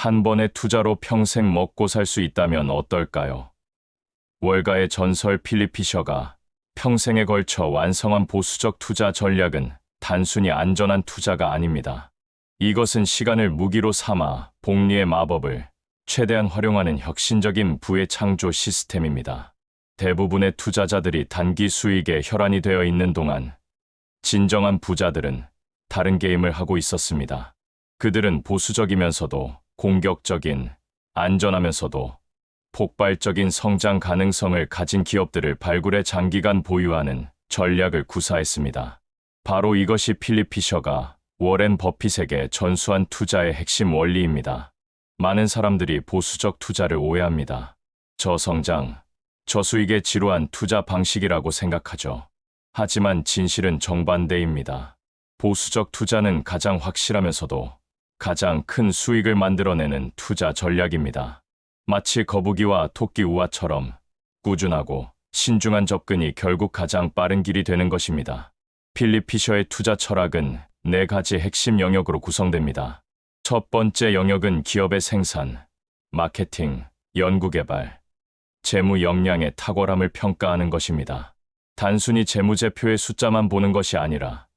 한 번의 투자로 평생 먹고 살 수 있다면 어떨까요? 월가의 전설 필립 피셔가 평생에 걸쳐 완성한 보수적 투자 전략은 단순히 안전한 투자가 아닙니다. 이것은 시간을 무기로 삼아 복리의 마법을 최대한 활용하는 혁신적인 부의 창조 시스템입니다. 대부분의 투자자들이 단기 수익에 혈안이 되어 있는 동안 진정한 부자들은 다른 게임을 하고 있었습니다. 그들은 보수적이면서도 공격적인, 안전하면서도 폭발적인 성장 가능성을 가진 기업들을 발굴해 장기간 보유하는 전략을 구사했습니다. 바로 이것이 필립 피셔가 워렌 버핏에게 전수한 투자의 핵심 원리입니다. 많은 사람들이 보수적 투자를 오해합니다. 저성장, 저수익의 지루한 투자 방식이라고 생각하죠. 하지만 진실은 정반대입니다. 보수적 투자는 가장 확실하면서도 가장 큰 수익을 만들어내는 투자 전략입니다. 마치 거북이와 토끼 우화처럼 꾸준하고 신중한 접근이 결국 가장 빠른 길이 되는 것입니다. 필립 피셔의 투자 철학은 네 가지 핵심 영역으로 구성됩니다. 첫 번째 영역은 기업의 생산, 마케팅, 연구개발, 재무 역량의 탁월함을 평가하는 것입니다. 단순히 재무제표의 숫자만 보는 것이 아니라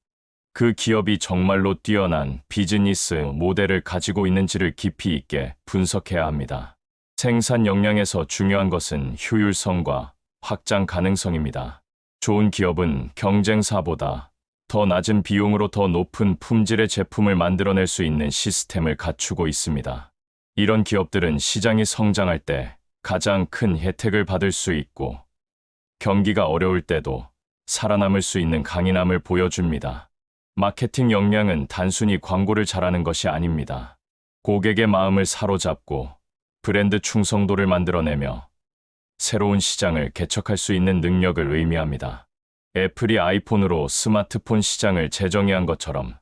그 기업이 정말로 뛰어난 비즈니스 모델을 가지고 있는지를 깊이 있게 분석해야 합니다. 생산 역량에서 중요한 것은 효율성과 확장 가능성입니다. 좋은 기업은 경쟁사보다 더 낮은 비용으로 더 높은 품질의 제품을 만들어낼 수 있는 시스템을 갖추고 있습니다. 이런 기업들은 시장이 성장할 때 가장 큰 혜택을 받을 수 있고 경기가 어려울 때도 살아남을 수 있는 강인함을 보여줍니다. 마케팅 역량은 단순히 광고를 잘하는 것이 아닙니다. 고객의 마음을 사로잡고 브랜드 충성도를 만들어내며 새로운 시장을 개척할 수 있는 능력을 의미합니다. 애플이 아이폰으로 스마트폰 시장을 재정의한 것처럼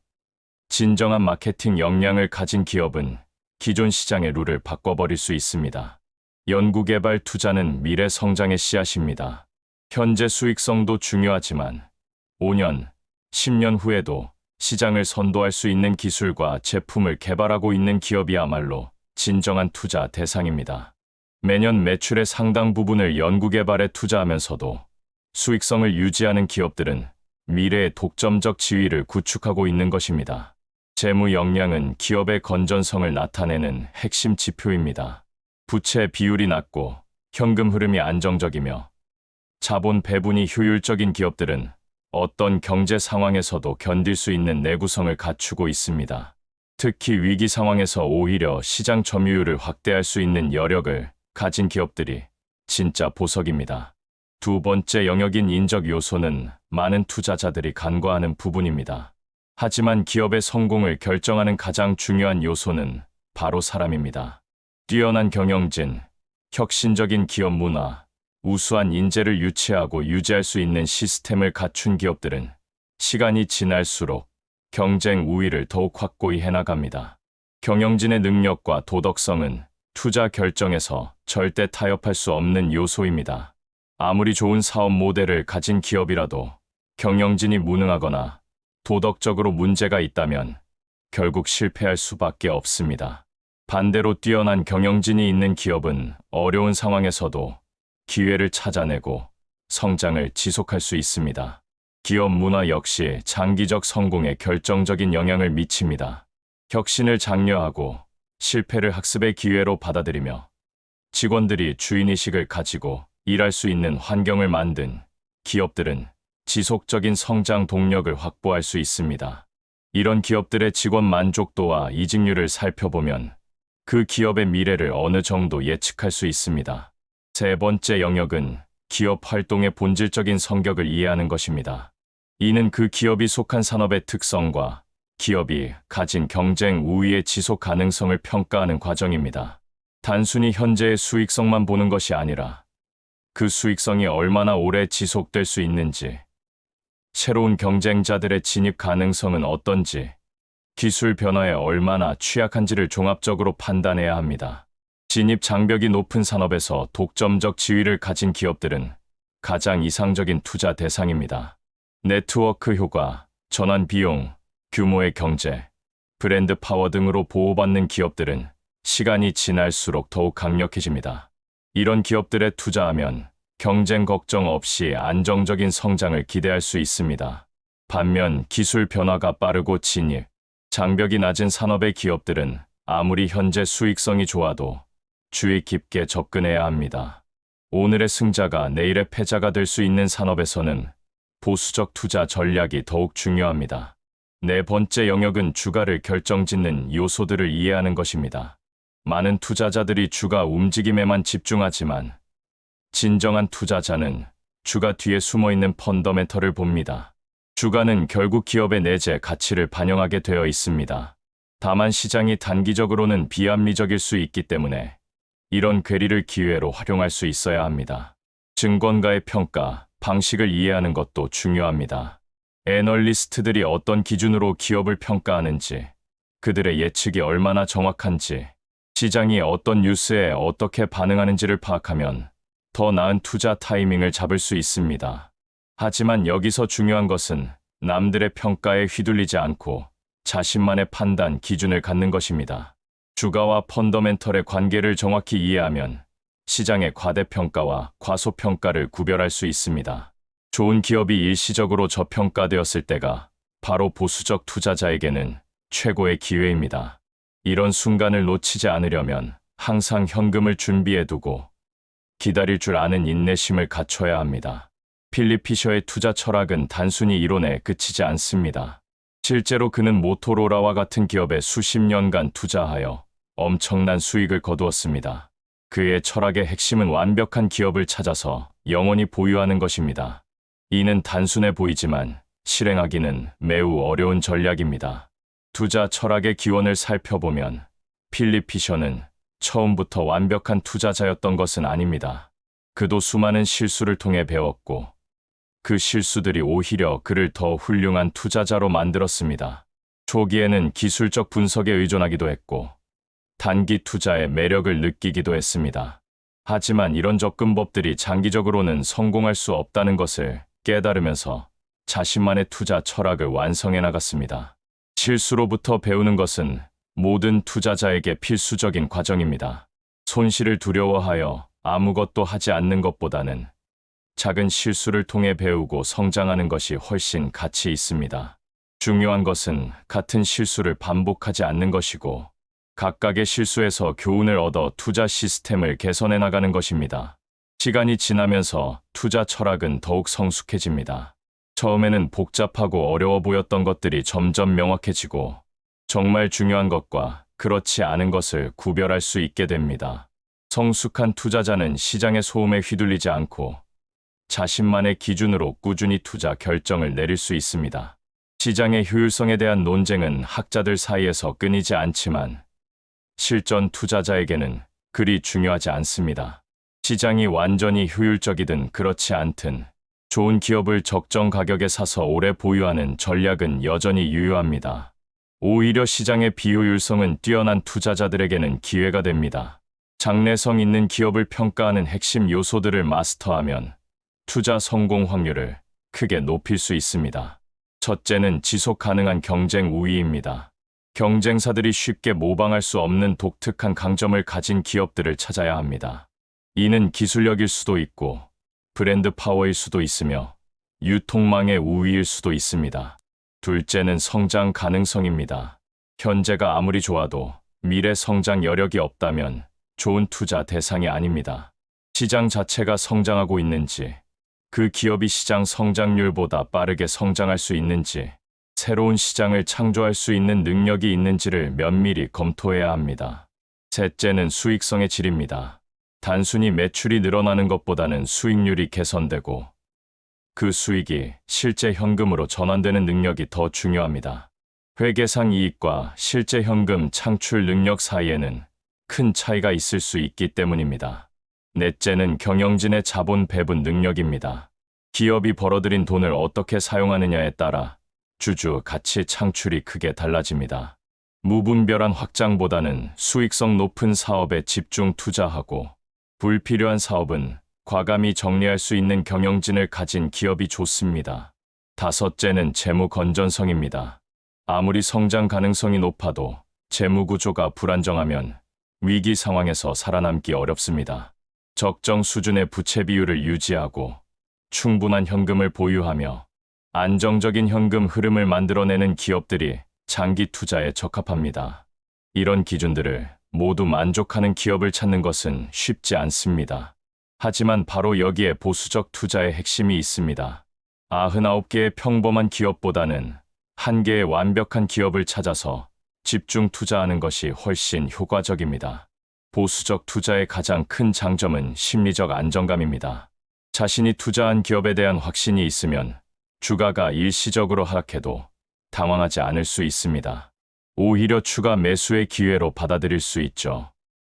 진정한 마케팅 역량을 가진 기업은 기존 시장의 룰을 바꿔버릴 수 있습니다. 연구개발 투자는 미래 성장의 씨앗입니다. 현재 수익성도 중요하지만 5년, 10년 후에도 시장을 선도할 수 있는 기술과 제품을 개발하고 있는 기업이야말로 진정한 투자 대상입니다. 매년 매출의 상당 부분을 연구개발에 투자하면서도 수익성을 유지하는 기업들은 미래의 독점적 지위를 구축하고 있는 것입니다. 재무 역량은 기업의 건전성을 나타내는 핵심 지표입니다. 부채 비율이 낮고 현금 흐름이 안정적이며 자본 배분이 효율적인 기업들은 어떤 경제 상황에서도 견딜 수 있는 내구성을 갖추고 있습니다. 특히 위기 상황에서 오히려 시장 점유율을 확대할 수 있는 여력을 가진 기업들이 진짜 보석입니다. 두 번째 영역인 인적 요소는 많은 투자자들이 간과하는 부분입니다. 하지만 기업의 성공을 결정하는 가장 중요한 요소는 바로 사람입니다. 뛰어난 경영진, 혁신적인 기업 문화, 우수한 인재를 유치하고 유지할 수 있는 시스템을 갖춘 기업들은 시간이 지날수록 경쟁 우위를 더욱 확고히 해나갑니다. 경영진의 능력과 도덕성은 투자 결정에서 절대 타협할 수 없는 요소입니다. 아무리 좋은 사업 모델을 가진 기업이라도 경영진이 무능하거나 도덕적으로 문제가 있다면 결국 실패할 수밖에 없습니다. 반대로 뛰어난 경영진이 있는 기업은 어려운 상황에서도 기회를 찾아내고 성장을 지속할 수 있습니다. 기업 문화 역시 장기적 성공에 결정적인 영향을 미칩니다. 혁신을 장려하고 실패를 학습의 기회로 받아들이며 직원들이 주인의식을 가지고 일할 수 있는 환경을 만든 기업들은 지속적인 성장 동력을 확보할 수 있습니다. 이런 기업들의 직원 만족도와 이직률을 살펴보면 그 기업의 미래를 어느 정도 예측할 수 있습니다. 세 번째 영역은 기업 활동의 본질적인 성격을 이해하는 것입니다. 이는 그 기업이 속한 산업의 특성과 기업이 가진 경쟁 우위의 지속 가능성을 평가하는 과정입니다. 단순히 현재의 수익성만 보는 것이 아니라 그 수익성이 얼마나 오래 지속될 수 있는지, 새로운 경쟁자들의 진입 가능성은 어떤지, 기술 변화에 얼마나 취약한지를 종합적으로 판단해야 합니다. 진입 장벽이 높은 산업에서 독점적 지위를 가진 기업들은 가장 이상적인 투자 대상입니다. 네트워크 효과, 전환 비용, 규모의 경제, 브랜드 파워 등으로 보호받는 기업들은 시간이 지날수록 더욱 강력해집니다. 이런 기업들에 투자하면 경쟁 걱정 없이 안정적인 성장을 기대할 수 있습니다. 반면 기술 변화가 빠르고 진입, 장벽이 낮은 산업의 기업들은 아무리 현재 수익성이 좋아도 주의 깊게 접근해야 합니다. 오늘의 승자가 내일의 패자가 될 수 있는 산업에서는 보수적 투자 전략이 더욱 중요합니다. 네 번째 영역은 주가를 결정짓는 요소들을 이해하는 것입니다. 많은 투자자들이 주가 움직임에만 집중하지만 진정한 투자자는 주가 뒤에 숨어 있는 펀더멘털을 봅니다. 주가는 결국 기업의 내재 가치를 반영하게 되어 있습니다. 다만 시장이 단기적으로는 비합리적일 수 있기 때문에 이런 괴리를 기회로 활용할 수 있어야 합니다. 증권가의 평가, 방식을 이해하는 것도 중요합니다. 애널리스트들이 어떤 기준으로 기업을 평가하는지, 그들의 예측이 얼마나 정확한지, 시장이 어떤 뉴스에 어떻게 반응하는지를 파악하면 더 나은 투자 타이밍을 잡을 수 있습니다. 하지만 여기서 중요한 것은 남들의 평가에 휘둘리지 않고 자신만의 판단 기준을 갖는 것입니다. 주가와 펀더멘털의 관계를 정확히 이해하면 시장의 과대평가와 과소평가를 구별할 수 있습니다. 좋은 기업이 일시적으로 저평가되었을 때가 바로 보수적 투자자에게는 최고의 기회입니다. 이런 순간을 놓치지 않으려면 항상 현금을 준비해 두고 기다릴 줄 아는 인내심을 갖춰야 합니다. 필립 피셔의 투자 철학은 단순히 이론에 그치지 않습니다. 실제로 그는 모토로라와 같은 기업에 수십 년간 투자하여 엄청난 수익을 거두었습니다. 그의 철학의 핵심은 완벽한 기업을 찾아서 영원히 보유하는 것입니다. 이는 단순해 보이지만 실행하기는 매우 어려운 전략입니다. 투자 철학의 기원을 살펴보면 필립 피셔는 처음부터 완벽한 투자자였던 것은 아닙니다. 그도 수많은 실수를 통해 배웠고 그 실수들이 오히려 그를 더 훌륭한 투자자로 만들었습니다. 초기에는 기술적 분석에 의존하기도 했고 단기 투자의 매력을 느끼기도 했습니다. 하지만 이런 접근법들이 장기적으로는 성공할 수 없다는 것을 깨달으면서 자신만의 투자 철학을 완성해 나갔습니다. 실수로부터 배우는 것은 모든 투자자에게 필수적인 과정입니다. 손실을 두려워하여 아무것도 하지 않는 것보다는 작은 실수를 통해 배우고 성장하는 것이 훨씬 가치 있습니다. 중요한 것은 같은 실수를 반복하지 않는 것이고 각각의 실수에서 교훈을 얻어 투자 시스템을 개선해 나가는 것입니다. 시간이 지나면서 투자 철학은 더욱 성숙해집니다. 처음에는 복잡하고 어려워 보였던 것들이 점점 명확해지고 정말 중요한 것과 그렇지 않은 것을 구별할 수 있게 됩니다. 성숙한 투자자는 시장의 소음에 휘둘리지 않고 자신만의 기준으로 꾸준히 투자 결정을 내릴 수 있습니다. 시장의 효율성에 대한 논쟁은 학자들 사이에서 끊이지 않지만 실전 투자자에게는 그리 중요하지 않습니다. 시장이 완전히 효율적이든 그렇지 않든 좋은 기업을 적정 가격에 사서 오래 보유하는 전략은 여전히 유효합니다. 오히려 시장의 비효율성은 뛰어난 투자자들에게는 기회가 됩니다. 장래성 있는 기업을 평가하는 핵심 요소들을 마스터하면 투자 성공 확률을 크게 높일 수 있습니다. 첫째는 지속 가능한 경쟁 우위입니다. 경쟁사들이 쉽게 모방할 수 없는 독특한 강점을 가진 기업들을 찾아야 합니다. 이는 기술력일 수도 있고 브랜드 파워일 수도 있으며 유통망의 우위일 수도 있습니다. 둘째는 성장 가능성입니다. 현재가 아무리 좋아도 미래 성장 여력이 없다면 좋은 투자 대상이 아닙니다. 시장 자체가 성장하고 있는지, 그 기업이 시장 성장률보다 빠르게 성장할 수 있는지, 새로운 시장을 창조할 수 있는 능력이 있는지를 면밀히 검토해야 합니다. 셋째는 수익성의 질입니다. 단순히 매출이 늘어나는 것보다는 수익률이 개선되고 그 수익이 실제 현금으로 전환되는 능력이 더 중요합니다. 회계상 이익과 실제 현금 창출 능력 사이에는 큰 차이가 있을 수 있기 때문입니다. 넷째는 경영진의 자본 배분 능력입니다. 기업이 벌어들인 돈을 어떻게 사용하느냐에 따라 주주 가치 창출이 크게 달라집니다. 무분별한 확장보다는 수익성 높은 사업에 집중 투자하고 불필요한 사업은 과감히 정리할 수 있는 경영진을 가진 기업이 좋습니다. 다섯째는 재무 건전성입니다. 아무리 성장 가능성이 높아도 재무 구조가 불안정하면 위기 상황에서 살아남기 어렵습니다. 적정 수준의 부채 비율을 유지하고 충분한 현금을 보유하며 안정적인 현금 흐름을 만들어내는 기업들이 장기 투자에 적합합니다. 이런 기준들을 모두 만족하는 기업을 찾는 것은 쉽지 않습니다. 하지만 바로 여기에 보수적 투자의 핵심이 있습니다. 99개의 평범한 기업보다는 한 개의 완벽한 기업을 찾아서 집중 투자하는 것이 훨씬 효과적입니다. 보수적 투자의 가장 큰 장점은 심리적 안정감입니다. 자신이 투자한 기업에 대한 확신이 있으면 주가가 일시적으로 하락해도 당황하지 않을 수 있습니다. 오히려 추가 매수의 기회로 받아들일 수 있죠.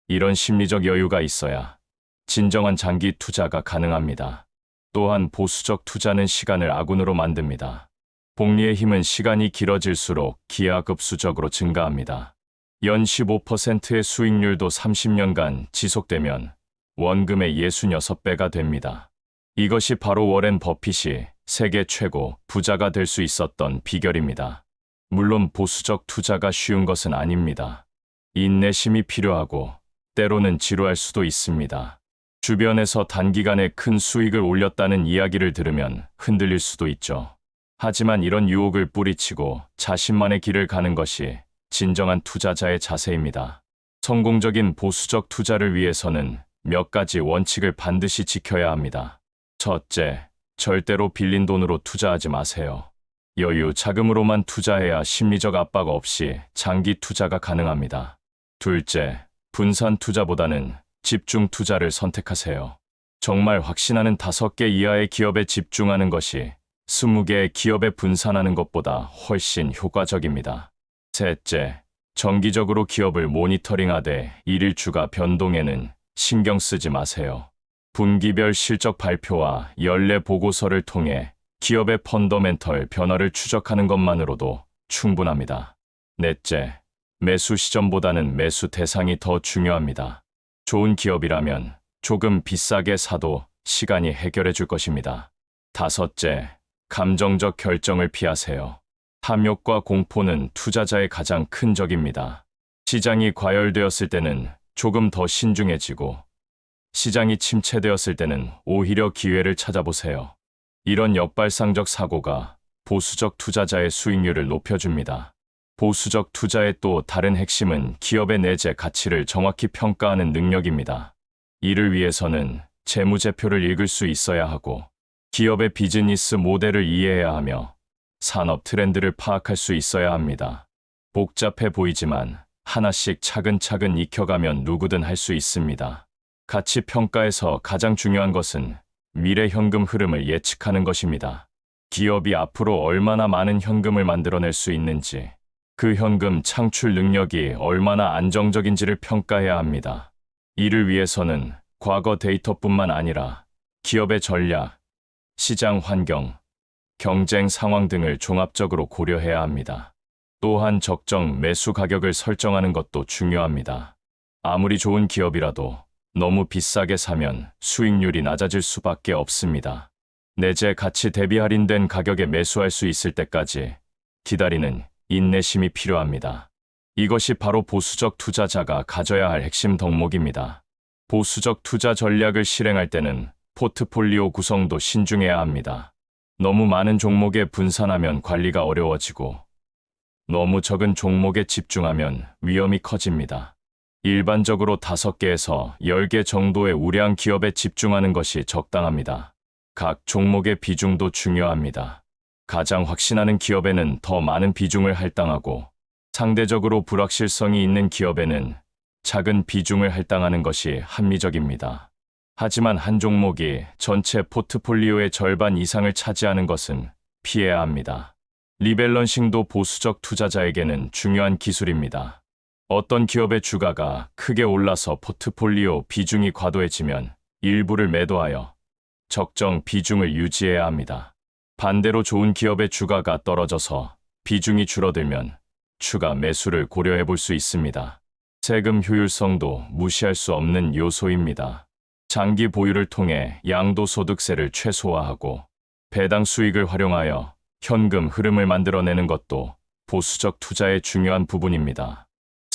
이런 심리적 여유가 있어야 진정한 장기 투자가 가능합니다. 또한 보수적 투자는 시간을 아군으로 만듭니다. 복리의 힘은 시간이 길어질수록 기하급수적으로 증가합니다. 연 15%의 수익률도 30년간 지속되면 원금의 66배가 됩니다. 이것이 바로 워렌 버핏이 세계 최고 부자가 될 수 있었던 비결입니다. 물론 보수적 투자가 쉬운 것은 아닙니다. 인내심이 필요하고 때로는 지루할 수도 있습니다. 주변에서 단기간에 큰 수익을 올렸다는 이야기를 들으면 흔들릴 수도 있죠. 하지만 이런 유혹을 뿌리치고 자신만의 길을 가는 것이 진정한 투자자의 자세입니다. 성공적인 보수적 투자를 위해서는 몇 가지 원칙을 반드시 지켜야 합니다. 첫째, 절대로 빌린 돈으로 투자하지 마세요. 여유 자금으로만 투자해야 심리적 압박 없이 장기 투자가 가능합니다. 둘째, 분산 투자보다는 집중 투자를 선택하세요. 정말 확신하는 다섯 개 이하의 기업에 집중하는 것이 20개의 기업에 분산하는 것보다 훨씬 효과적입니다. 셋째, 정기적으로 기업을 모니터링하되 일일주가 변동에는 신경 쓰지 마세요. 분기별 실적 발표와 연례 보고서를 통해 기업의 펀더멘털 변화를 추적하는 것만으로도 충분합니다. 넷째, 매수 시점보다는 매수 대상이 더 중요합니다. 좋은 기업이라면 조금 비싸게 사도 시간이 해결해 줄 것입니다. 다섯째, 감정적 결정을 피하세요. 탐욕과 공포는 투자자의 가장 큰 적입니다. 시장이 과열되었을 때는 조금 더 신중해지고 시장이 침체되었을 때는 오히려 기회를 찾아보세요. 이런 역발상적 사고가 보수적 투자자의 수익률을 높여줍니다. 보수적 투자의 또 다른 핵심은 기업의 내재 가치를 정확히 평가하는 능력입니다. 이를 위해서는 재무제표를 읽을 수 있어야 하고 기업의 비즈니스 모델을 이해해야 하며 산업 트렌드를 파악할 수 있어야 합니다. 복잡해 보이지만 하나씩 차근차근 익혀가면 누구든 할 수 있습니다. 가치 평가에서 가장 중요한 것은 미래 현금 흐름을 예측하는 것입니다. 기업이 앞으로 얼마나 많은 현금을 만들어낼 수 있는지, 그 현금 창출 능력이 얼마나 안정적인지를 평가해야 합니다. 이를 위해서는 과거 데이터뿐만 아니라 기업의 전략, 시장 환경, 경쟁 상황 등을 종합적으로 고려해야 합니다. 또한 적정 매수 가격을 설정하는 것도 중요합니다. 아무리 좋은 기업이라도 너무 비싸게 사면 수익률이 낮아질 수밖에 없습니다. 내재 가치 대비 할인된 가격에 매수할 수 있을 때까지 기다리는 인내심이 필요합니다. 이것이 바로 보수적 투자자가 가져야 할 핵심 덕목입니다. 보수적 투자 전략을 실행할 때는 포트폴리오 구성도 신중해야 합니다. 너무 많은 종목에 분산하면 관리가 어려워지고 너무 적은 종목에 집중하면 위험이 커집니다. 일반적으로 5개에서 10개 정도의 우량 기업에 집중하는 것이 적당합니다. 각 종목의 비중도 중요합니다. 가장 확신하는 기업에는 더 많은 비중을 할당하고 상대적으로 불확실성이 있는 기업에는 작은 비중을 할당하는 것이 합리적입니다. 하지만 한 종목이 전체 포트폴리오의 절반 이상을 차지하는 것은 피해야 합니다. 리밸런싱도 보수적 투자자에게는 중요한 기술입니다. 어떤 기업의 주가가 크게 올라서 포트폴리오 비중이 과도해지면 일부를 매도하여 적정 비중을 유지해야 합니다. 반대로 좋은 기업의 주가가 떨어져서 비중이 줄어들면 추가 매수를 고려해 볼 수 있습니다. 세금 효율성도 무시할 수 없는 요소입니다. 장기 보유를 통해 양도소득세를 최소화하고 배당 수익을 활용하여 현금 흐름을 만들어내는 것도 보수적 투자의 중요한 부분입니다.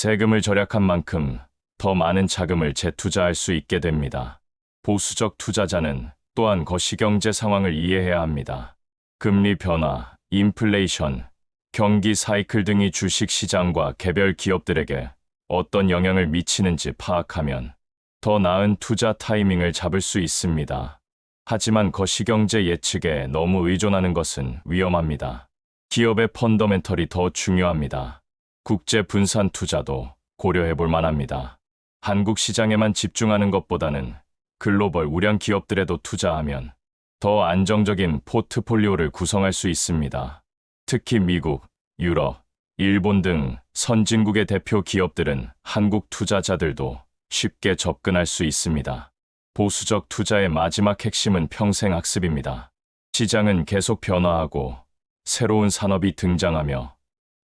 세금을 절약한 만큼 더 많은 자금을 재투자할 수 있게 됩니다. 보수적 투자자는 또한 거시경제 상황을 이해해야 합니다. 금리 변화, 인플레이션, 경기 사이클 등이 주식 시장과 개별 기업들에게 어떤 영향을 미치는지 파악하면 더 나은 투자 타이밍을 잡을 수 있습니다. 하지만 거시경제 예측에 너무 의존하는 것은 위험합니다. 기업의 펀더멘털이 더 중요합니다. 국제 분산 투자도 고려해 볼 만합니다. 한국 시장에만 집중하는 것보다는 글로벌 우량 기업들에도 투자하면 더 안정적인 포트폴리오를 구성할 수 있습니다. 특히 미국, 유럽, 일본 등 선진국의 대표 기업들은 한국 투자자들도 쉽게 접근할 수 있습니다. 보수적 투자의 마지막 핵심은 평생 학습입니다. 시장은 계속 변화하고 새로운 산업이 등장하며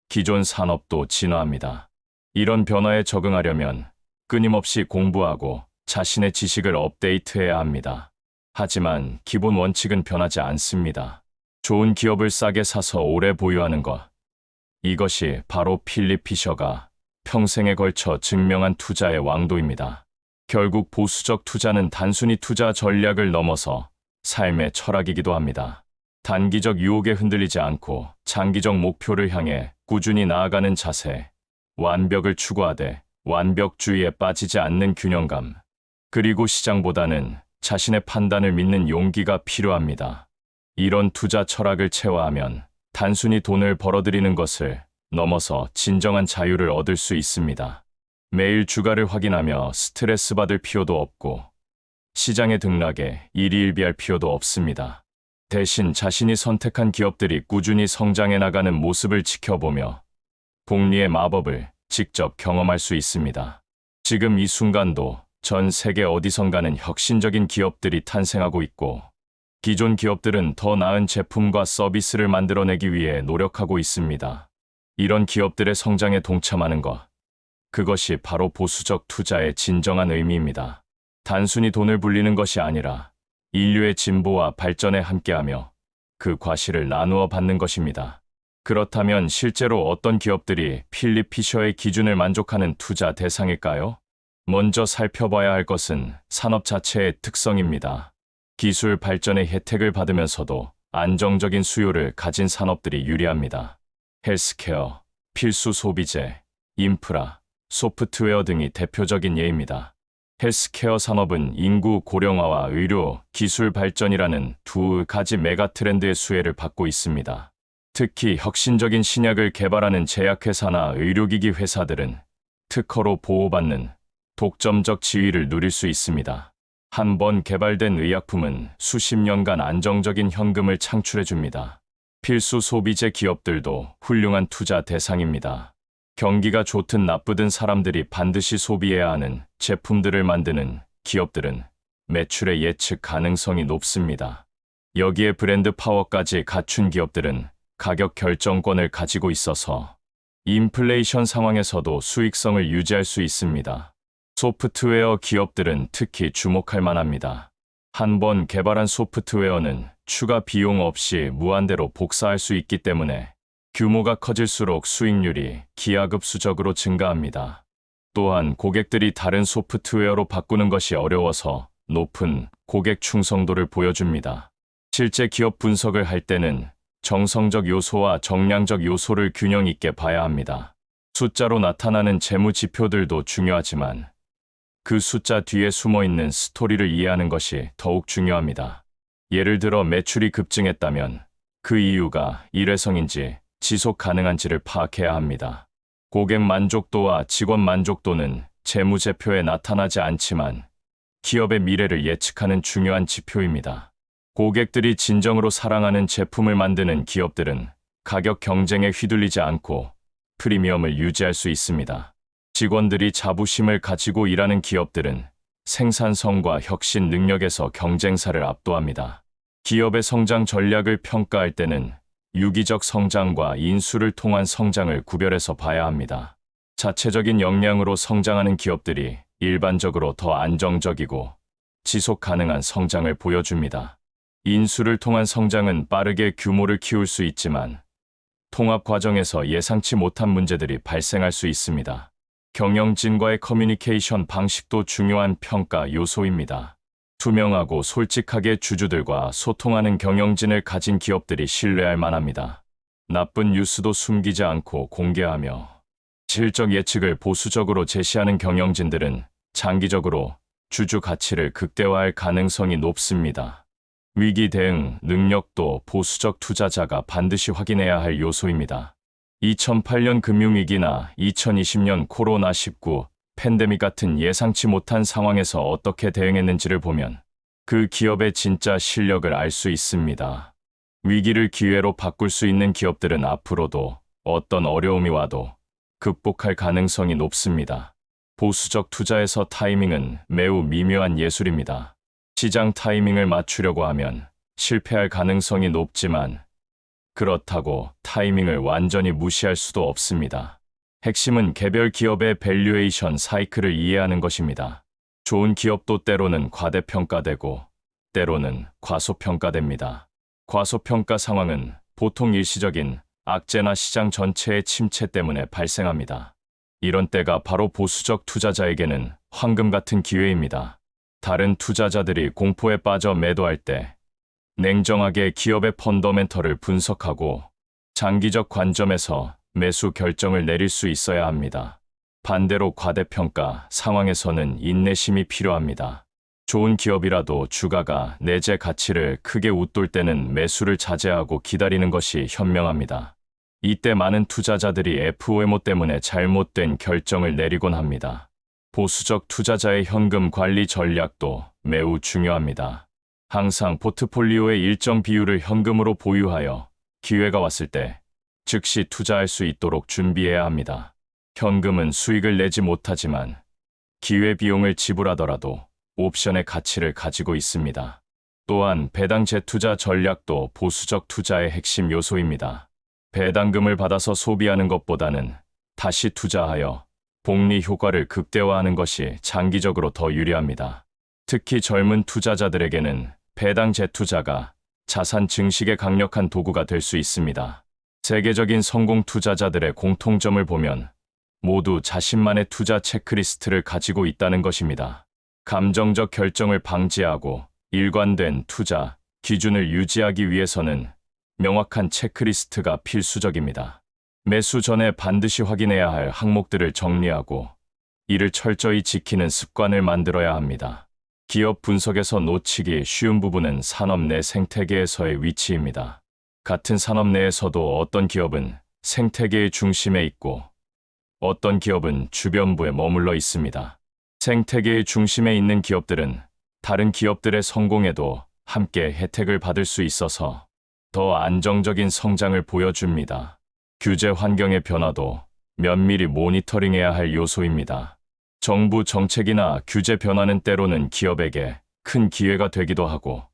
기존 산업도 진화합니다. 이런 변화에 적응하려면 끊임없이 공부하고 자신의 지식을 업데이트해야 합니다. 하지만 기본 원칙은 변하지 않습니다. 좋은 기업을 싸게 사서 오래 보유하는 것. 이것이 바로 필립 피셔가 평생에 걸쳐 증명한 투자의 왕도입니다. 결국 보수적 투자는 단순히 투자 전략을 넘어서 삶의 철학이기도 합니다. 단기적 유혹에 흔들리지 않고 장기적 목표를 향해 꾸준히 나아가는 자세, 완벽을 추구하되 완벽주의에 빠지지 않는 균형감, 그리고 시장보다는 자신의 판단을 믿는 용기가 필요합니다. 이런 투자 철학을 체화하면 단순히 돈을 벌어들이는 것을 넘어서 진정한 자유를 얻을 수 있습니다. 매일 주가를 확인하며 스트레스 받을 필요도 없고 시장의 등락에 일희일비할 필요도 없습니다. 대신 자신이 선택한 기업들이 꾸준히 성장해 나가는 모습을 지켜보며 복리의 마법을 직접 경험할 수 있습니다. 지금 이 순간도 전 세계 어디선가는 혁신적인 기업들이 탄생하고 있고 기존 기업들은 더 나은 제품과 서비스를 만들어내기 위해 노력하고 있습니다. 이런 기업들의 성장에 동참하는 것. 그것이 바로 보수적 투자의 진정한 의미입니다. 단순히 돈을 불리는 것이 아니라 인류의 진보와 발전에 함께하며 그 과실을 나누어 받는 것입니다. 그렇다면 실제로 어떤 기업들이 필립 피셔의 기준을 만족하는 투자 대상일까요? 먼저 살펴봐야 할 것은 산업 자체의 특성입니다. 기술 발전의 혜택을 받으면서도 안정적인 수요를 가진 산업들이 유리합니다. 헬스케어, 필수 소비재, 인프라, 소프트웨어 등이 대표적인 예입니다. 헬스케어 산업은 인구 고령화와 의료, 기술 발전이라는 두 가지 메가 트렌드의 수혜를 받고 있습니다. 특히 혁신적인 신약을 개발하는 제약회사나 의료기기 회사들은 특허로 보호받는 독점적 지위를 누릴 수 있습니다. 한 번 개발된 의약품은 수십 년간 안정적인 현금을 창출해 줍니다. 필수 소비재 기업들도 훌륭한 투자 대상입니다. 경기가 좋든 나쁘든 사람들이 반드시 소비해야 하는 제품들을 만드는 기업들은 매출의 예측 가능성이 높습니다. 여기에 브랜드 파워까지 갖춘 기업들은 가격 결정권을 가지고 있어서 인플레이션 상황에서도 수익성을 유지할 수 있습니다. 소프트웨어 기업들은 특히 주목할 만합니다. 한 번 개발한 소프트웨어는 추가 비용 없이 무한대로 복사할 수 있기 때문에 규모가 커질수록 수익률이 기하급수적으로 증가합니다. 또한 고객들이 다른 소프트웨어로 바꾸는 것이 어려워서 높은 고객 충성도를 보여줍니다. 실제 기업 분석을 할 때는 정성적 요소와 정량적 요소를 균형 있게 봐야 합니다. 숫자로 나타나는 재무 지표들도 중요하지만 그 숫자 뒤에 숨어 있는 스토리를 이해하는 것이 더욱 중요합니다. 예를 들어 매출이 급증했다면 그 이유가 일회성인지 지속 가능한지를 파악해야 합니다. 고객 만족도와 직원 만족도는 재무제표에 나타나지 않지만 기업의 미래를 예측하는 중요한 지표입니다. 고객들이 진정으로 사랑하는 제품을 만드는 기업들은 가격 경쟁에 휘둘리지 않고 프리미엄을 유지할 수 있습니다. 직원들이 자부심을 가지고 일하는 기업들은 생산성과 혁신 능력에서 경쟁사를 압도합니다. 기업의 성장 전략을 평가할 때는 유기적 성장과 인수를 통한 성장을 구별해서 봐야 합니다. 자체적인 역량으로 성장하는 기업들이 일반적으로 더 안정적이고 지속 가능한 성장을 보여줍니다. 인수를 통한 성장은 빠르게 규모를 키울 수 있지만 통합 과정에서 예상치 못한 문제들이 발생할 수 있습니다. 경영진과의 커뮤니케이션 방식도 중요한 평가 요소입니다. 투명하고 솔직하게 주주들과 소통하는 경영진을 가진 기업들이 신뢰할 만합니다. 나쁜 뉴스도 숨기지 않고 공개하며 실적 예측을 보수적으로 제시하는 경영진들은 장기적으로 주주 가치를 극대화할 가능성이 높습니다. 위기 대응 능력도 보수적 투자자가 반드시 확인해야 할 요소입니다. 2008년 금융위기나 2020년 코로나19 팬데믹 같은 예상치 못한 상황에서 어떻게 대응했는지를 보면 그 기업의 진짜 실력을 알 수 있습니다. 위기를 기회로 바꿀 수 있는 기업들은 앞으로도 어떤 어려움이 와도 극복할 가능성이 높습니다. 보수적 투자에서 타이밍은 매우 미묘한 예술입니다. 시장 타이밍을 맞추려고 하면 실패할 가능성이 높지만 그렇다고 타이밍을 완전히 무시할 수도 없습니다. 핵심은 개별 기업의 밸류에이션 사이클을 이해하는 것입니다. 좋은 기업도 때로는 과대평가되고 때로는 과소평가됩니다. 과소평가 상황은 보통 일시적인 악재나 시장 전체의 침체 때문에 발생합니다. 이런 때가 바로 보수적 투자자에게는 황금 같은 기회입니다. 다른 투자자들이 공포에 빠져 매도할 때 냉정하게 기업의 펀더멘털을 분석하고 장기적 관점에서 매수 결정을 내릴 수 있어야 합니다. 반대로 과대평가 상황에서는 인내심이 필요합니다. 좋은 기업이라도 주가가 내재 가치를 크게 웃돌 때는 매수를 자제하고 기다리는 것이 현명합니다. 이때 많은 투자자들이 FOMO 때문에 잘못된 결정을 내리곤 합니다. 보수적 투자자의 현금 관리 전략도 매우 중요합니다. 항상 포트폴리오의 일정 비율을 현금으로 보유하여 기회가 왔을 때 즉시 투자할 수 있도록 준비해야 합니다. 현금은 수익을 내지 못하지만 기회 비용을 지불하더라도 옵션의 가치를 가지고 있습니다. 또한 배당 재투자 전략도 보수적 투자의 핵심 요소입니다. 배당금을 받아서 소비하는 것보다는 다시 투자하여 복리 효과를 극대화하는 것이 장기적으로 더 유리합니다. 특히 젊은 투자자들에게는 배당 재투자가 자산 증식의 강력한 도구가 될 수 있습니다. 세계적인 성공 투자자들의 공통점을 보면 모두 자신만의 투자 체크리스트를 가지고 있다는 것입니다. 감정적 결정을 방지하고 일관된 투자 기준을 유지하기 위해서는 명확한 체크리스트가 필수적입니다. 매수 전에 반드시 확인해야 할 항목들을 정리하고 이를 철저히 지키는 습관을 만들어야 합니다. 기업 분석에서 놓치기 쉬운 부분은 산업 내 생태계에서의 위치입니다. 같은 산업 내에서도 어떤 기업은 생태계의 중심에 있고 어떤 기업은 주변부에 머물러 있습니다. 생태계의 중심에 있는 기업들은 다른 기업들의 성공에도 함께 혜택을 받을 수 있어서 더 안정적인 성장을 보여줍니다. 규제 환경의 변화도 면밀히 모니터링해야 할 요소입니다. 정부 정책이나 규제 변화는 때로는 기업에게 큰 기회가 되기도 하고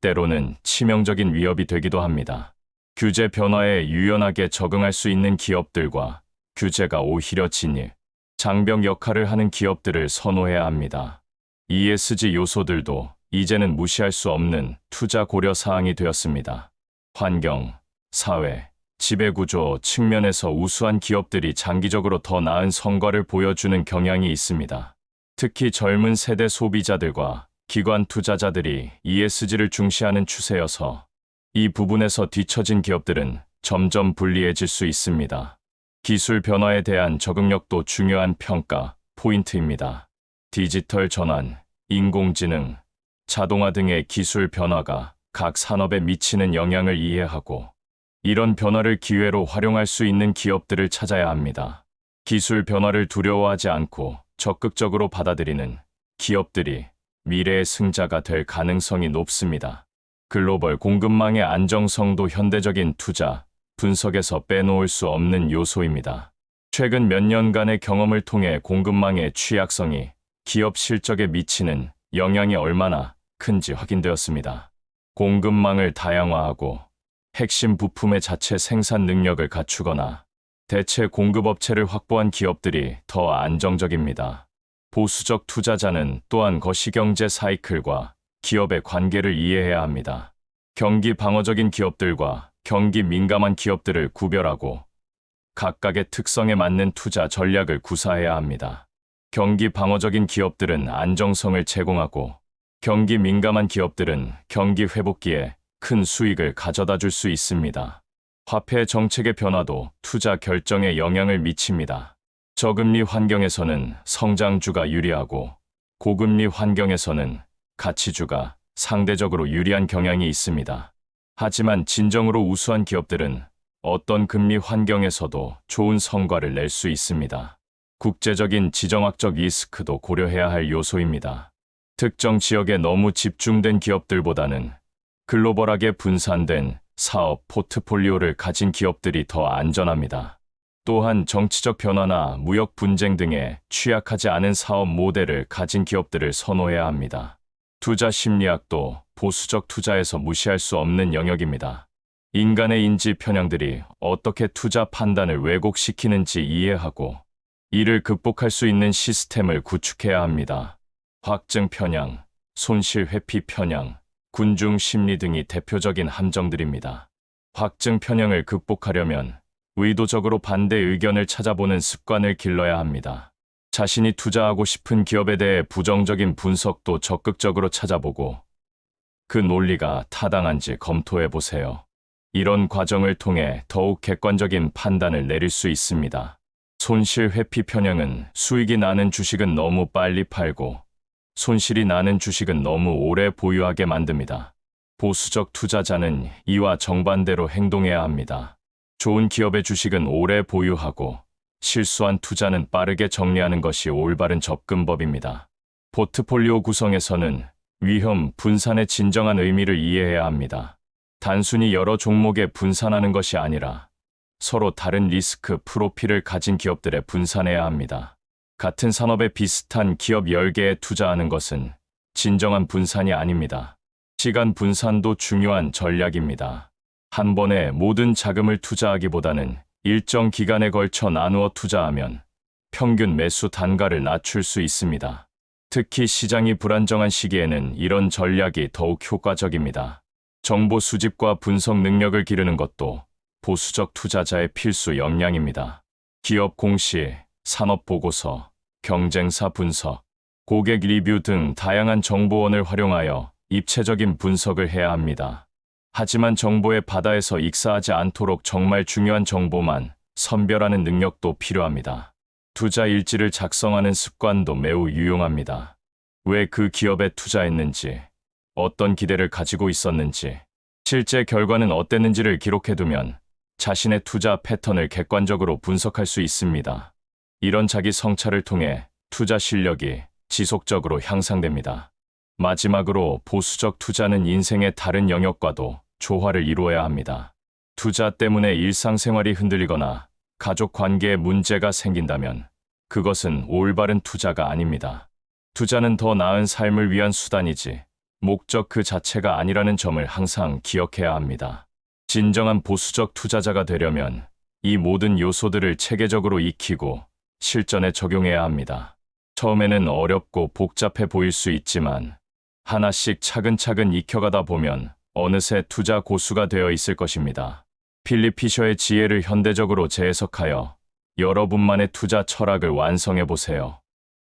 때로는 치명적인 위협이 되기도 합니다. 규제 변화에 유연하게 적응할 수 있는 기업들과 규제가 오히려 진입, 장벽 역할을 하는 기업들을 선호해야 합니다. ESG 요소들도 이제는 무시할 수 없는 투자 고려 사항이 되었습니다. 환경, 사회, 지배구조 측면에서 우수한 기업들이 장기적으로 더 나은 성과를 보여주는 경향이 있습니다. 특히 젊은 세대 소비자들과 기관 투자자들이 ESG를 중시하는 추세여서 이 부분에서 뒤처진 기업들은 점점 불리해질 수 있습니다. 기술 변화에 대한 적응력도 중요한 평가 포인트입니다. 디지털 전환, 인공지능, 자동화 등의 기술 변화가 각 산업에 미치는 영향을 이해하고 이런 변화를 기회로 활용할 수 있는 기업들을 찾아야 합니다. 기술 변화를 두려워하지 않고 적극적으로 받아들이는 기업들이 미래의 승자가 될 가능성이 높습니다. 글로벌 공급망의 안정성도 현대적인 투자, 분석에서 빼놓을 수 없는 요소입니다. 최근 몇 년간의 경험을 통해 공급망의 취약성이 기업 실적에 미치는 영향이 얼마나 큰지 확인되었습니다. 공급망을 다양화하고 핵심 부품의 자체 생산 능력을 갖추거나 대체 공급업체를 확보한 기업들이 더 안정적입니다. 보수적 투자자는 또한 거시경제 사이클과 기업의 관계를 이해해야 합니다. 경기 방어적인 기업들과 경기 민감한 기업들을 구별하고 각각의 특성에 맞는 투자 전략을 구사해야 합니다. 경기 방어적인 기업들은 안정성을 제공하고 경기 민감한 기업들은 경기 회복기에 큰 수익을 가져다 줄 수 있습니다. 화폐 정책의 변화도 투자 결정에 영향을 미칩니다. 저금리 환경에서는 성장주가 유리하고 고금리 환경에서는 가치주가 상대적으로 유리한 경향이 있습니다. 하지만 진정으로 우수한 기업들은 어떤 금리 환경에서도 좋은 성과를 낼 수 있습니다. 국제적인 지정학적 리스크도 고려해야 할 요소입니다. 특정 지역에 너무 집중된 기업들보다는 글로벌하게 분산된 사업 포트폴리오를 가진 기업들이 더 안전합니다. 또한 정치적 변화나 무역 분쟁 등에 취약하지 않은 사업 모델을 가진 기업들을 선호해야 합니다. 투자 심리학도 보수적 투자에서 무시할 수 없는 영역입니다. 인간의 인지 편향들이 어떻게 투자 판단을 왜곡시키는지 이해하고 이를 극복할 수 있는 시스템을 구축해야 합니다. 확증 편향, 손실 회피 편향, 군중 심리 등이 대표적인 함정들입니다. 확증 편향을 극복하려면 의도적으로 반대 의견을 찾아보는 습관을 길러야 합니다. 자신이 투자하고 싶은 기업에 대해 부정적인 분석도 적극적으로 찾아보고 그 논리가 타당한지 검토해 보세요. 이런 과정을 통해 더욱 객관적인 판단을 내릴 수 있습니다. 손실 회피 편향은 수익이 나는 주식은 너무 빨리 팔고 손실이 나는 주식은 너무 오래 보유하게 만듭니다. 보수적 투자자는 이와 정반대로 행동해야 합니다. 좋은 기업의 주식은 오래 보유하고 실수한 투자는 빠르게 정리하는 것이 올바른 접근법입니다. 포트폴리오 구성에서는 위험 분산의 진정한 의미를 이해해야 합니다. 단순히 여러 종목에 분산하는 것이 아니라 서로 다른 리스크 프로필을 가진 기업들에 분산해야 합니다. 같은 산업에 비슷한 기업 10개에 투자하는 것은 진정한 분산이 아닙니다. 시간 분산도 중요한 전략입니다. 한 번에 모든 자금을 투자하기보다는 일정 기간에 걸쳐 나누어 투자하면 평균 매수 단가를 낮출 수 있습니다. 특히 시장이 불안정한 시기에는 이런 전략이 더욱 효과적입니다. 정보 수집과 분석 능력을 기르는 것도 보수적 투자자의 필수 역량입니다. 기업 공시, 산업 보고서, 경쟁사 분석, 고객 리뷰 등 다양한 정보원을 활용하여 입체적인 분석을 해야 합니다. 하지만 정보의 바다에서 익사하지 않도록 정말 중요한 정보만 선별하는 능력도 필요합니다. 투자 일지를 작성하는 습관도 매우 유용합니다. 왜 그 기업에 투자했는지, 어떤 기대를 가지고 있었는지, 실제 결과는 어땠는지를 기록해두면 자신의 투자 패턴을 객관적으로 분석할 수 있습니다. 이런 자기 성찰을 통해 투자 실력이 지속적으로 향상됩니다. 마지막으로 보수적 투자는 인생의 다른 영역과도 조화를 이루어야 합니다. 투자 때문에 일상생활이 흔들리거나 가족 관계에 문제가 생긴다면 그것은 올바른 투자가 아닙니다. 투자는 더 나은 삶을 위한 수단이지 목적 그 자체가 아니라는 점을 항상 기억해야 합니다. 진정한 보수적 투자자가 되려면 이 모든 요소들을 체계적으로 익히고 실전에 적용해야 합니다. 처음에는 어렵고 복잡해 보일 수 있지만 하나씩 차근차근 익혀가다 보면 어느새 투자 고수가 되어 있을 것입니다. 필립 피셔의 지혜를 현대적으로 재해석하여 여러분만의 투자 철학을 완성해 보세요.